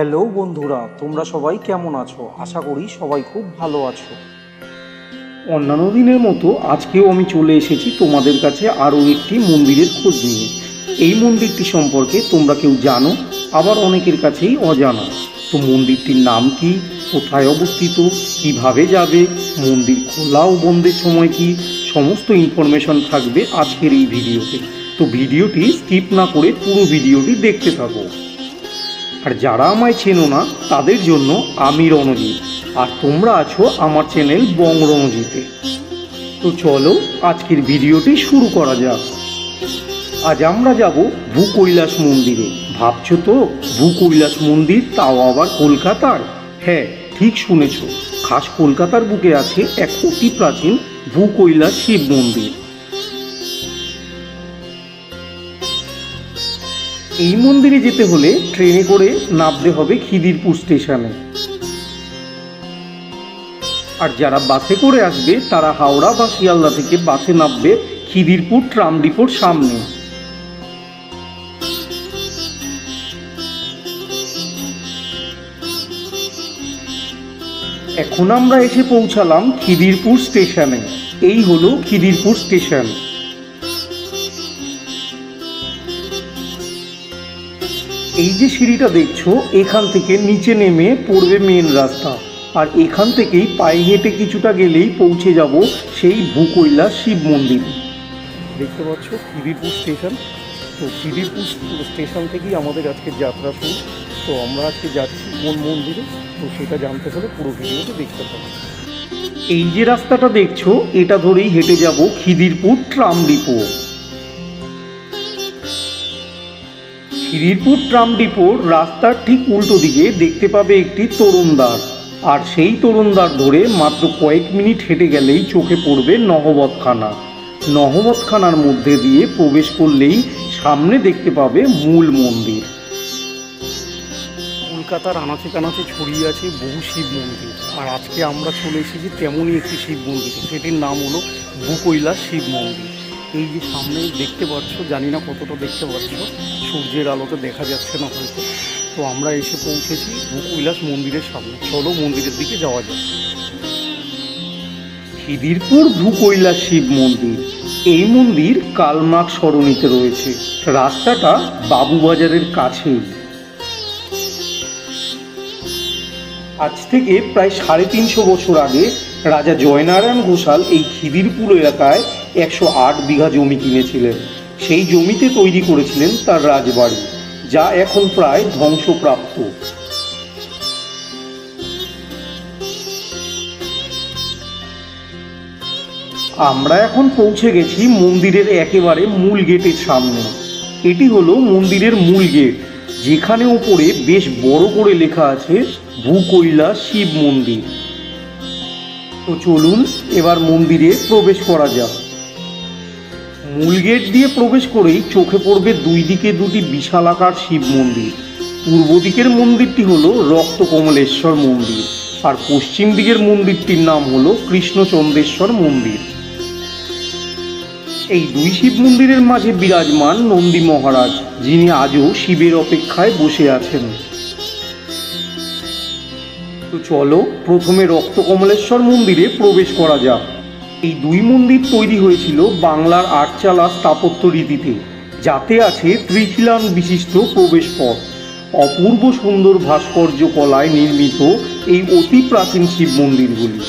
Hello বন্ধুরা, তোমরা সবাই কেমন আছো? আশা করি সবাই খুব ভালো আছো। অন্যান্য দিনের মতো আজকেও আমি চলে এসেছি তোমাদের কাছে আরও একটি মন্দিরের খোঁজ নিয়ে। এই মন্দিরটি সম্পর্কে তোমরা কেউ জানো, আবার অনেকের কাছেই অজানা। তো মন্দিরটির নাম কি? কোথায় অবস্থিত? কীভাবে যাবে? মন্দির খোলা ও বন্ধের সময় কি? সমস্ত ইনফরমেশন থাকবে আজকের এই ভিডিওতে। তো ভিডিওটি স্কিপ না করে পুরো ভিডিওটি দেখতে থাকো। আর যারা আমায় চেনো না, তাদের জন্য আমি রণজিৎ। আর তোমরা আছো আমার চ্যানেল বং রণজিতে। তো চলো, আজকের ভিডিওটি শুরু করা যাক। আজ আমরা যাব ভূকৈলাস মন্দিরে। ভাবছ তো, ভূকৈলাস মন্দির তাও আবার কলকাতার? হ্যাঁ ঠিক শুনেছ। খাস কলকাতার বুকে আছে এক অতি প্রাচীন ভূকৈলাস শিব মন্দির। এই মন্দিরে যেতে হলে ট্রেনে করে নামতে হবে খিদিরপুর স্টেশনে। আর যারা বাসে করে আসবে, তারা হাওড়া বা শিয়ালদা থেকে বাসে নামবে খিদিরপুর ট্রাম ডিপোর সামনে। এখন আমরা এসে পৌঁছালাম খিদিরপুর স্টেশনে। এই হলো খিদিরপুর স্টেশন। এই যে সিঁড়িটা দেখছ এখান থেকে নিচে নেমে পড়বে মেন রাস্তা। আর এখান থেকেই পায়ে হেঁটে কিছুটা গেলেই পৌঁছে যাব সেই ভূকৈলাস শিব মন্দির। দেখতে পাচ্ছ খিদিরপুর স্টেশন। তো খিদিরপুর স্টেশন থেকেই আমাদের আজকে যাত্রা শুরু। তো আমরা আজকে যাচ্ছি কোন মন্দিরে? তো সেটা জানতে হলে পুরো ভিডিওতে দেখতে পাবো এই যে রাস্তাটা দেখছ এটা ধরেই হেঁটে যাব Khidirpur tram depot. Khidirpur tram ডিপোর রাস্তার ঠিক উল্টো দিকে দেখতে পাবে একটি তরুণদ্বার। আর সেই তরুণদ্বার ধরে মাত্র কয়েক মিনিট হেঁটে গেলেই চোখে পড়বে নহবতখানা। নহবতখানার মধ্যে দিয়ে প্রবেশ করলেই সামনে দেখতে পাবে মূল মন্দির। কলকাতার আনাচে কানাচে ছড়িয়ে আছে বহু শিব মন্দির। আর আজকে আমরা চলে এসেছি তেমনই একটি শিব মন্দির। সেটির নাম হলো ভূকৈলাস শিব মন্দির। এই যে সামনে দেখতে পাচ্ছ, জানি না কতটা দেখতে পাচ্ছ, সূর্যের আলোতে দেখা যাচ্ছে না হয়তো। তো আমরা এসে পৌঁছেছি ভূকৈলাস মন্দিরের সামনে। চলো মন্দিরের দিকে যাওয়া যাক। খিদিরপুর ভূকৈলাস শিব মন্দির। এই মন্দির কালমার্ক সরণিতে রয়েছে। রাস্তাটা বাবুবাজারের কাছেই আজ থেকে প্রায় সাড়ে তিনশো বছর আগে রাজা জয়নারায়ণ ঘোষাল এই খিদিরপুর এলাকায় একশো আট বিঘা জমি কিনেছিলেন। সেই জমিতে তৈরি করেছিলেন তার রাজবাড়ি, যা এখন প্রায় ধ্বংসপ্রাপ্ত। আমরা এখন পৌঁছে গেছি মন্দিরের একেবারে মূল গেটের সামনে। এটি হলো মন্দিরের মূল গেট, যেখানে উপরে বেশ বড় করে লেখা আছে, ভূকৈলাস শিব মন্দির। তো চলুন, এবার মন্দিরে প্রবেশ করা যাক। মূল গেট দিয়ে প্রবেশ করেই চোখে পড়বে দুই দিকে দুটি বিশালাকার শিব মন্দির। পূর্ব দিকের মন্দিরটি হলো রক্তকমলেশ্বর মন্দির আর পশ্চিম দিকের মন্দিরটির নাম হলো কৃষ্ণচন্দ্রেশ্বর মন্দির। এই দুই শিব মন্দিরের মাঝে বিরাজমান নন্দী মহারাজ, যিনি আজও শিবের অপেক্ষায় বসে আছেন। তো চলো প্রথমে রক্তকমলেশ্বর মন্দিরে প্রবেশ করা যাক। এই দুই মন্দির তৈরি হয়েছিল বাংলার আটচালা স্থাপত্য রীতিতে, যাতে আছে ত্রিখিলান বিশিষ্ট প্রবেশ পথ অপূর্ব সুন্দর ভাস্কর্য কলায় নির্মিত এই অতি প্রাচীন শিব মন্দিরগুলি।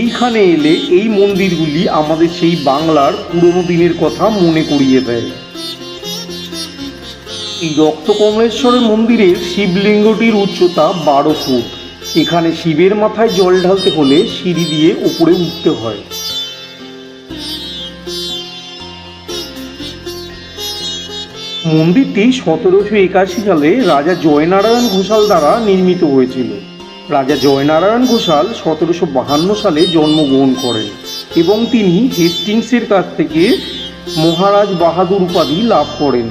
এইখানে এলে এই মন্দিরগুলি আমাদের সেই বাংলার পুরনো দিনের কথা মনে করিয়ে দেয়। এই রক্তকমলেশ্বরের মন্দিরের শিবলিঙ্গটির উচ্চতা বারো ফুট। এখানে শিবের মাথায় জল ঢালতে হলে সিঁড়ি দিয়ে উপরে উঠতে হয়। মন্দিরটি সতেরোশো একাশি সালে রাজা জয়নারায়ণ ঘোষাল দ্বারা নির্মিত হয়েছিল। রাজা জয়নারায়ণ ঘোষাল সতেরোশো বাহান্ন সালে জন্মগ্রহণ করেন এবং তিনি হেস্টিংসের কাছ থেকে মহারাজ বাহাদুর উপাধি লাভ করেন।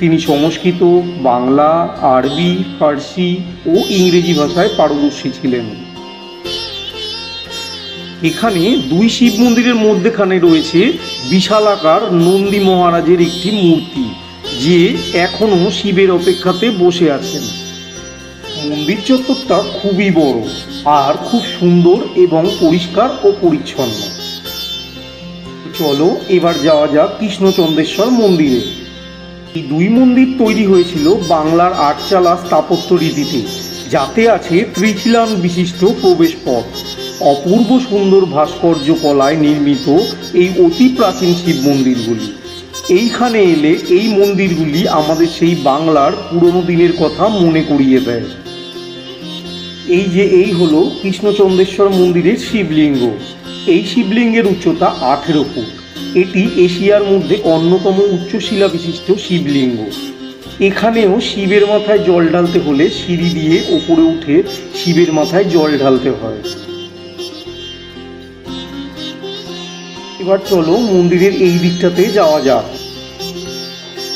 তিনি সংস্কৃত, বাংলা, আরবি, ফার্সি ও ইংরেজি ভাষায় পারদর্শী ছিলেন। এখানে দুই শিব মন্দিরের মধ্যেখানে রয়েছে বিশালাকার নন্দী মহারাজের একটি মূর্তি। যে এখনও শিবের অপেক্ষাতে বসে আছেন। মন্দির চত্বরটা খুবই বড় আর খুব সুন্দর এবং পরিষ্কার ও পরিচ্ছন্ন। চলো এবার যাওয়া যাক কৃষ্ণচন্দ্রেশ্বর মন্দিরে। এই দুই মন্দির তৈরি হয়েছিল বাংলার আটচালা স্থাপত্য রীতিতে, যাতে আছে ত্রিখিলান বিশিষ্ট প্রবেশ পথ অপূর্ব সুন্দর ভাস্কর্য কলায় নির্মিত এই অতি প্রাচীন শিব মন্দিরগুলি। এইখানে এলে এই মন্দিরগুলি আমাদের সেই বাংলার পুরনো দিনের কথা মনে করিয়ে দেয়। এই যে এই হলো কৃষ্ণচন্দ্রেশ্বর মন্দিরের শিবলিঙ্গ। এই শিবলিঙ্গের উচ্চতা আঠেরো ফুট। এটি এশিয়ার মধ্যে অন্যতম উচ্চশিলা বিশিষ্ট শিবলিঙ্গ। এখানেও শিবের মাথায় জল ঢালতে হলে সিঁড়ি দিয়ে ওপরে উঠে শিবের মাথায় জল ঢালতে হয়। এবার চলো মন্দিরের এই দিকটাতে যাওয়া যাক।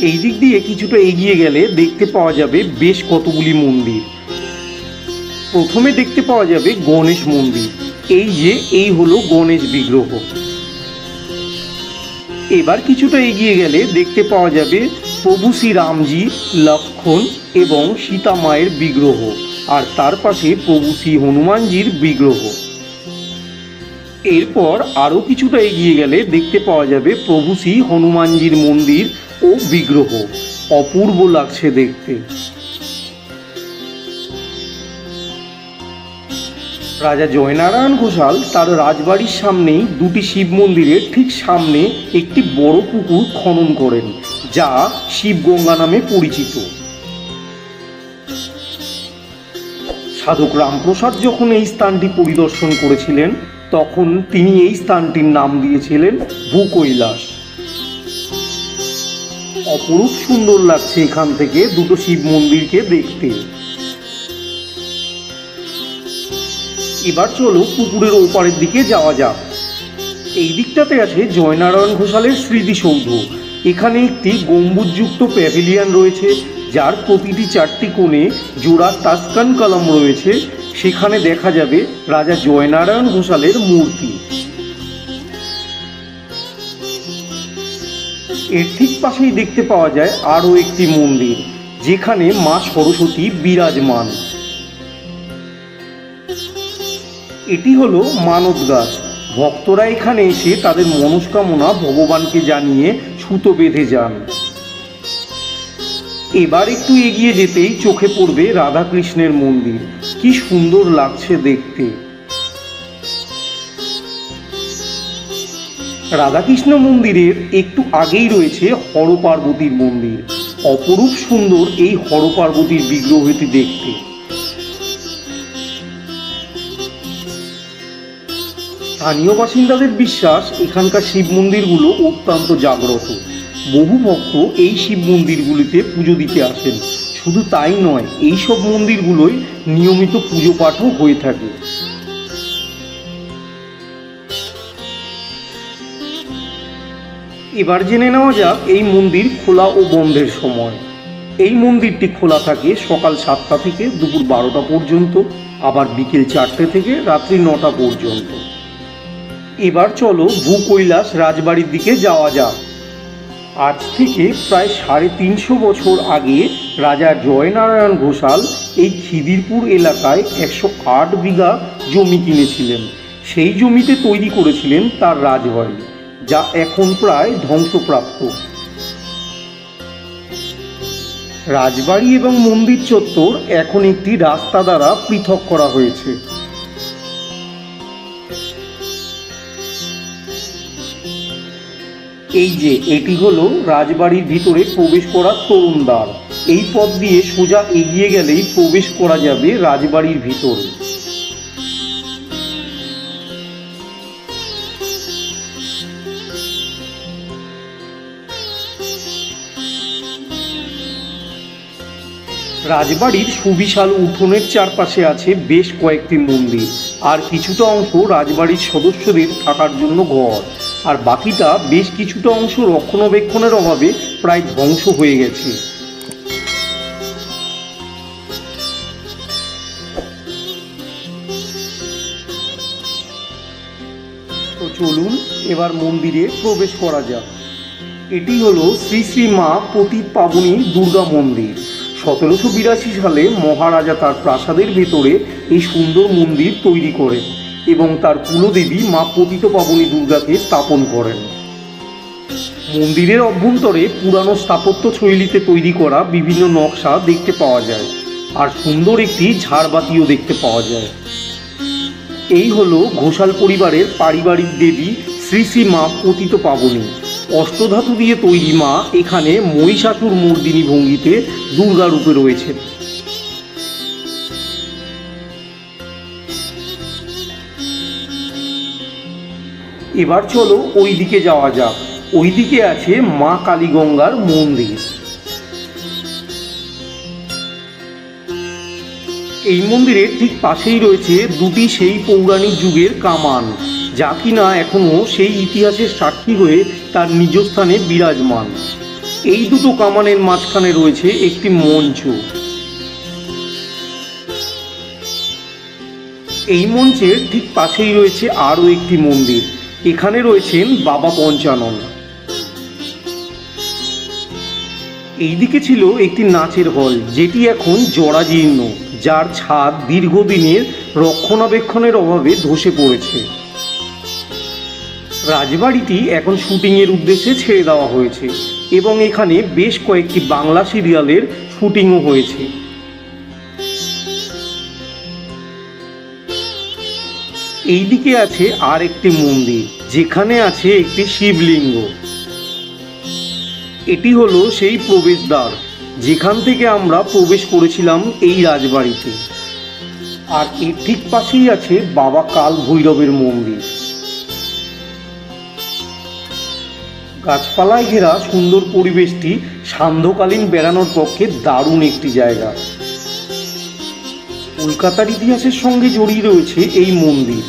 এই দিক দিয়ে কিছুটা এগিয়ে গেলে দেখতে পাওয়া যাবে বেশ কতগুলি মন্দির। প্রথমে দেখতে পাওয়া যাবে গণেশ মন্দির। এই যে, এই হলো গণেশ বিগ্রহ। এবার কিছুটা এগিয়ে গেলে দেখতে পাওয়া যাবে প্রভু শ্রীরামজি, লক্ষণ এবং সীতা মায়ের বিগ্রহ আর তার পাশে প্রভু শ্রী হনুমানজির বিগ্রহ। এরপর আরও কিছুটা এগিয়ে গেলে দেখতে পাওয়া যাবে প্রভু শ্রী হনুমানজির মন্দির ও বিগ্রহ অপূর্ব লাগছে দেখতে। রাজা জয়নারায়ণ ঘোষাল তার রাজবাড়ির সামনেই দুটি শিব মন্দিরের ঠিক সামনে একটি বড় পুকুর খনন করেন, যা শিবগঙ্গা নামে পরিচিত। সাধক রামপ্রসাদ যখন এই স্থানটি পরিদর্শন করেছিলেন, তখন তিনি এই স্থানটির নাম দিয়েছিলেন ভূকৈলাস। অপরূপ সুন্দর লাগছে এখান থেকে দুটো শিব মন্দিরকে দেখতে। এবার চলো পুকুরের ওপারের দিকে যাওয়া যাক। এই দিকটাতে আছে জয়নারায়ণ ঘোষালের স্মৃতিসৌধ। এখানে একটি গম্বুজযুক্ত প্যাভিলিয়ান রয়েছে, যার প্রতিটি চারটি কোণে জোড়া তাস্কান কলম রয়েছে। সেখানে দেখা যাবে রাজা জয়নারায়ণ ঘোষালের মূর্তি। এর ঠিক পাশেই দেখতে পাওয়া যায় আরও একটি মন্দির, যেখানে মা সরস্বতী বিরাজমান। এটি হলো মানব গাছ। ভক্তরা এখানে এসে তাদের মনস্কামনা ভগবানকে জানিয়ে সুতো বেঁধে যান। এবার একটু এগিয়ে যেতেই চোখে পড়বে রাধাকৃষ্ণের মন্দির। কি সুন্দর লাগছে দেখতে। রাধাকৃষ্ণ মন্দিরের একটু আগেই রয়েছে হর পার্বতীর মন্দির। অপরূপ সুন্দর এই হর পার্বতীর বিগ্রহটি দেখতে। স্থানীয় বাসিন্দাদের বিশ্বাস, এখানকার শিব মন্দিরগুলো অত্যন্ত জাগ্রত। বহু ভক্ত এই শিব মন্দিরগুলিতে পুজো দিতে আসেন। শুধু তাই নয় এই সব মন্দিরগুলোই নিয়মিত পুজো পাঠও হয়ে থাকে। এবার জেনে নেওয়া যাক এই মন্দির খোলা ও বন্ধের সময়। এই মন্দিরটি খোলা থাকে সকাল সাতটা থেকে দুপুর বারোটা পর্যন্ত, আবার বিকেল চারটে থেকে রাত্রি নটা পর্যন্ত। এবার চলো ভূকৈলাস রাজবাড়ির দিকে যাওয়া যাক। আজ থেকে প্রায় সাড়ে তিনশো বছর আগে রাজা জয়নারায়ণ ঘোষাল এই খিদিরপুর এলাকায় একশো আট বিঘা জমি কিনেছিলেন। সেই জমিতে তৈরি করেছিলেন তার রাজবাড়ি। যা এখন প্রায় ধ্বংসপ্রাপ্ত। রাজবাড়ি এবং মন্দির চত্বর এখন একটি রাস্তা দ্বারা পৃথক করা হয়েছে। এই যে, এটি হলো রাজবাড়ির ভিতরে প্রবেশ করার তরুণ দ্বার। এই পথ দিয়ে সোজা এগিয়ে গেলেই প্রবেশ করা যাবে রাজবাড়ির ভিতরে। রাজবাড়ির সুবিশাল উঠোনের চারপাশে আছে বেশ কয়েকটি মন্দির। আর কিছুটা অংশ রাজবাড়ির সদস্যদের থাকার জন্য ঘর। আর বাকিটা বেশ কিছুটা অংশ রক্ষণাবেক্ষণের অভাবে প্রায় ধ্বংস হয়ে গেছে। তো চলুন এবার মন্দিরে প্রবেশ করা যাক। এটি হলো শ্রী শ্রী মা পতিত পাবনী দুর্গা মন্দির। সতেরোশো বিরাশি সালে মহারাজা তার প্রাসাদের ভেতরে এই সুন্দর মন্দির তৈরি করেন এবং তার কুলদেবী মা পতিত পাবনী দুর্গাকে স্থাপন করেন। মন্দিরের অভ্যন্তরে পুরানো স্থাপত্য শৈলীতে তৈরি করা বিভিন্ন নকশা দেখতে পাওয়া যায় আর সুন্দর একটি ঝাড়বাতিও দেখতে পাওয়া যায়। এই হলো ঘোষাল পরিবারের পারিবারিক দেবী শ্রী শ্রী মা পতিত পাবনী। অষ্টধাতু দিয়ে তৈরি মা এখানে মহিষাসুর মর্দিনী ভঙ্গিতে দুর্গা রূপে রয়েছেন এবার চলো ওই দিকে যাওয়া যাক। ওই দিকে আছে মা কালীগঙ্গার মন্দির। এই মন্দিরের ঠিক পাশেই রয়েছে দুটি সেই পৌরাণিক যুগের কামান। যা কিনা এখনও সেই ইতিহাসের সাক্ষী হয়ে তার নিজ স্থানে বিরাজমান। এই দুটো কামানের মাঝখানে রয়েছে একটি মঞ্চ। এই মঞ্চের ঠিক পাশেই রয়েছে আরও একটি মন্দির। এখানে রয়েছেন বাবা পঞ্চানন। এইদিকে ছিল একটি নাচের হল, যেটি এখন জরাজীর্ণ, যার ছাদ দীর্ঘদিনের রক্ষণাবেক্ষণের অভাবে ধসে পড়েছে। রাজবাড়িটি এখন শুটিংয়ের উদ্দেশ্যে ছেড়ে দেওয়া হয়েছে এবং এখানে বেশ কয়েকটি বাংলা সিরিয়ালের শুটিংও হয়েছে। এইদিকে আছে আর একটি মন্দির, যেখানে আছে একটি শিবলিঙ্গ। এটি হলো সেই প্রবেশদ্বার, যেখান থেকে আমরা প্রবেশ করেছিলাম এই রাজবাড়িতে। আর এর ঠিক পাশেই আছে বাবা কাল ভৈরবের মন্দির। গাছপালায় ঘেরা সুন্দর পরিবেশটি সান্ধ্যকালীন বেড়ানোর পক্ষে দারুণ একটি জায়গা। কলকাতার ইতিহাসের সঙ্গে জড়িয়ে রয়েছে এই মন্দির।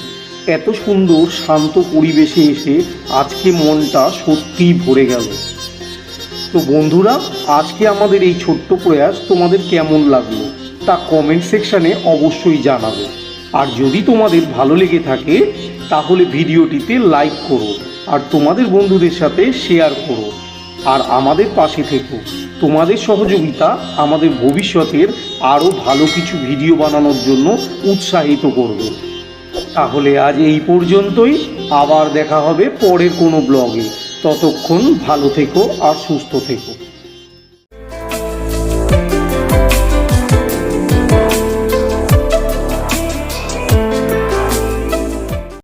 এত সুন্দর, শান্ত পরিবেশে এসে আজকে মনটা সত্যিই ভরে গেল। তো বন্ধুরা, আজকে আমাদের এই ছোট্ট প্রয়াস তোমাদের কেমন লাগল তা কমেন্ট সেকশানে অবশ্যই জানাবে। আর যদি তোমাদের ভালো লেগে থাকে, তাহলে ভিডিওটিতে লাইক করো। আর তোমাদের বন্ধুদের সাথে শেয়ার করো। আর আমাদের পাশে থেকো। তোমাদের সহযোগিতা আমাদের ভবিষ্যতের আরও ভালো কিছু ভিডিও বানানোর জন্য উৎসাহিত করবে। তাহলে আজ এই পর্যন্তই। আবার দেখা হবে পরের কোনো ব্লগে ততক্ষণ ভালো থেকো আর সুস্থ থেকো।